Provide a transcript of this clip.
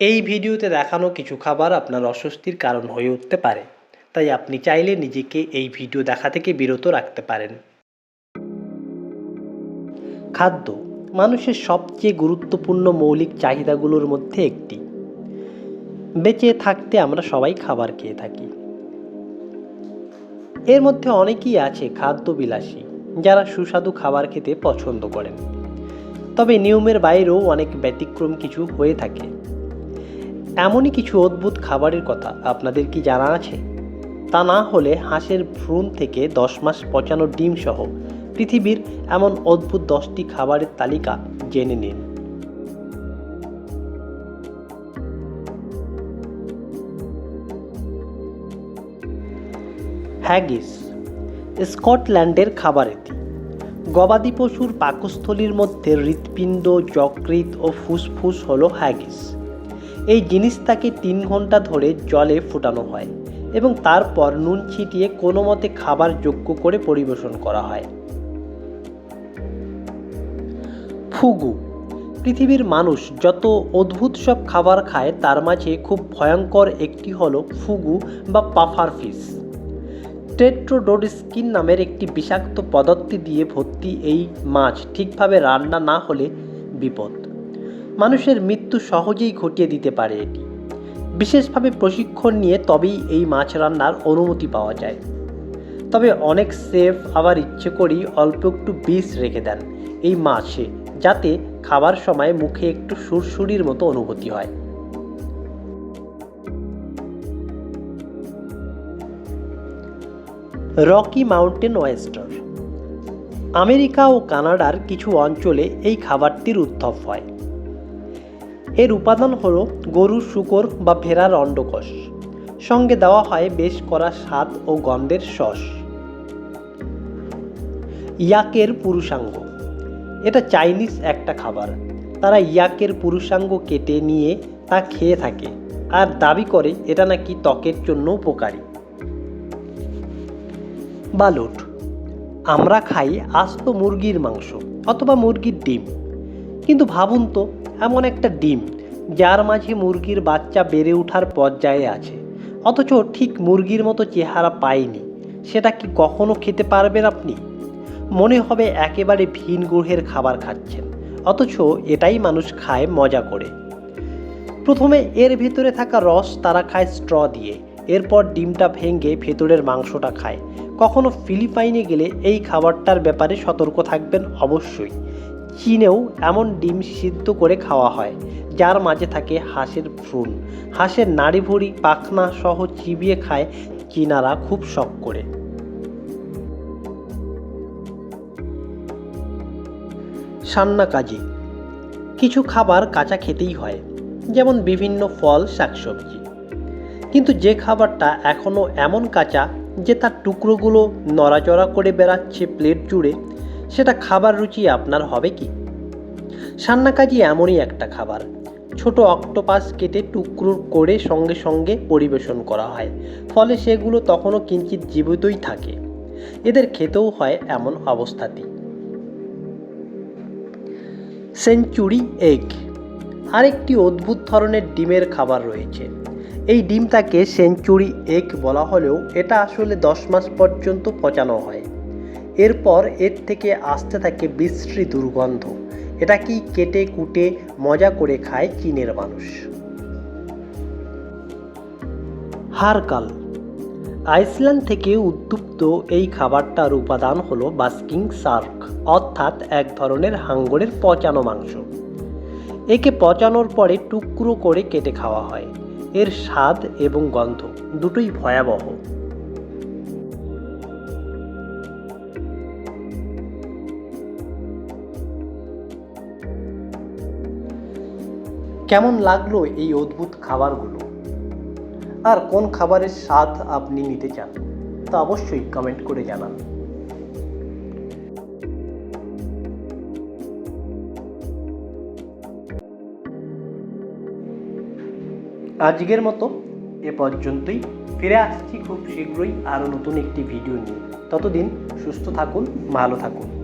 এই ভিডিওতে দেখানো কিছু খাবার আপনার অস্বস্তির কারণ হয়ে উঠতে পারে। তাই আপনি চাইলে নিজেকে এই ভিডিও দেখা থেকে বিরত রাখতে পারেন। খাদ্য, মানুষের সবচেয়ে গুরুত্বপূর্ণ মৌলিক চাহিদাগুলোর মধ্যে একটি। বেঁচে থাকতে আমরা সবাই খাবার খেয়ে থাকি। এর মধ্যে অনেকেই আছে খাদ্যবিলাসী, যারা সুস্বাদু খাবার খেতে পছন্দ করেন। তবে নিয়মের বাইরেও অনেক ব্যতিক্রম কিছু হয়ে থাকে। এমনই কিছু অদ্ভুত খাবারের কথা আপনাদের কি জানা আছে? তা না হলে হাঁসের ভ্রূণ থেকে দশ মাস পচানো ডিম সহ পৃথিবীর এমন অদ্ভুত দশটি খাবারের তালিকা জেনে নিন। হ্যাগিস, স্কটল্যান্ডের খাবার এটি গবাদি পশুর পাকস্থলীর মধ্যে হৃৎপিণ্ড, যকৃৎ ও ফুসফুস হলো হ্যাগিস। এই জিনিসটাকে তিন ঘণ্টা ধরে জলে ফুটানো হয় এবং তারপর নুন ছিটিয়ে কোনো মতে খাবার যোগ্য করে পরিবেশন করা হয়। ফুগু। পৃথিবীর মানুষ যত অদ্ভুত সব খাবার খায়, তার মাঝে খুব ভয়ঙ্কর একটি হলো ফুগু বা পাফার ফিশ। টেট্রোডোডিস্কিন নামের একটি বিষাক্ত পদার্থ দিয়ে ভর্তি এই মাছ ঠিকভাবে রান্না না হলে বিপদ। মানুষের মৃত্যু সহজেই ঘটিয়ে দিতে পারে এটি। বিশেষভাবে প্রশিক্ষণ নিয়ে তবেই এই মাছ রান্নার অনুমতি পাওয়া যায়। তবে অনেক সেফ আবার ইচ্ছে করেই অল্প একটু বিষ রেখে দেন এই মাছে, যাতে খাবার সময় মুখে একটু সুরসুরির মতো অনুভূতি হয়। Rocky Mountain oyster. আমেরিকা ও কানাডার কিছু অঞ্চলে এই খাবারটির উদ্ভব হয়। এর উপাদান হল গরুর শুকর বা ভেড়ার অন্ডকোষ। সঙ্গে দেওয়া হয় বেশ করা স্বাদ ও গন্ধের সস। ইয়াকের পুরুষাঙ্গ। এটা চাইনিজ একটা খাবার। তারা ইয়াকের পুরুষাঙ্গ কেটে নিয়ে তা খেয়ে থাকে আর দাবি করে এটা নাকি ত্বকের জন্য উপকারী। বালুট। আমরা খাই আস্ত মুরগির মাংস অথবা মুরগির ডিম। কিন্তু ভাবুন তো, এমন একটা ডিম, যার মাঝে মুরগির বাচ্চা বেড়ে ওঠার পর্যায়ে আছে, অথচ ঠিক মুরগির মতো চেহারা পায়নি, সেটা কি কখনো খেতে পারবেন আপনি? মনে হবে একেবারে ভিন গ্রহের খাবার খাচ্ছেন, অথচ এটাই মানুষ খায় মজা করে। প্রথমে এর ভেতরে থাকা রস তারা খায় স্ট্র দিয়ে, এরপর ডিমটা ভেঙে ভেতরের মাংসটা খায়। কখনো ফিলিপাইনে গেলে এই খাবারটার ব্যাপারে সতর্ক থাকবেন অবশ্যই। চীনেও এমন ডিম সিদ্ধ করে খাওয়া হয়, যার মাঝে থাকে হাঁসের ভ্রূণ। হাঁসের নাড়ি ভুড়ি, পাখনা সহ চিবিয়ে খায় চীনারা খুব শখ করে। সান্না কাজী। কিছু খাবার কাঁচা খেতেই হয়, যেমন বিভিন্ন ফল, শাকসবজি। কিন্তু যে খাবারটা এখনও এমন কাঁচা যে তার টুকরোগুলো নড়াচড়া করে বেড়াচ্ছে প্লেট জুড়ে সেটা খাবার রুচি আপনার হবে কি? সান্নাকাজি এমনই একটা খাবার। ছোট অক্টোপাস কেটে টুকরো করে সঙ্গে সঙ্গে পরিবেশন করা হয়, ফলে সেগুলো তখনও কিঞ্চিত জীবিতই থাকে। এদের খেতেও হয় এমন অবস্থাতেই। Century egg. আরেকটি অদ্ভুত ধরনের ডিমের খাবার রয়েছে। এই ডিমটাকে সেঞ্চুরি এগ বলা হলেও এটা আসলে দশ মাস পর্যন্ত পচানো হয়। এরপর এর থেকে আসতে থাকে বিশ্রী দুর্গন্ধ। এটা কি কেটে কুটে মজা করে খায় চীনের মানুষ? হারকাল। আইসল্যান্ড থেকে উদ্যুপ্ত এই খাবারটার উপাদান হলো বাস্কিং শার্ক, অর্থাৎ এক ধরনের হাঙ্গরের পচানো মাংস। একে পচানোর পরে টুকরো করে কেটে খাওয়া হয়। এর স্বাদ এবং গন্ধ দুটোই ভয়াবহ। কেমন লাগল এই অদ্ভুত খাবারগুলো? আর কোন খাবারের স্বাদ আপনি নিতে চান, তা অবশ্যই কমেন্ট করে জানান। আজকের মতো এ পর্যন্তই। ফিরে আসছি খুব শীঘ্রই আরও নতুন একটি ভিডিও নিয়ে। ততদিন সুস্থ থাকুন, ভালো থাকুন।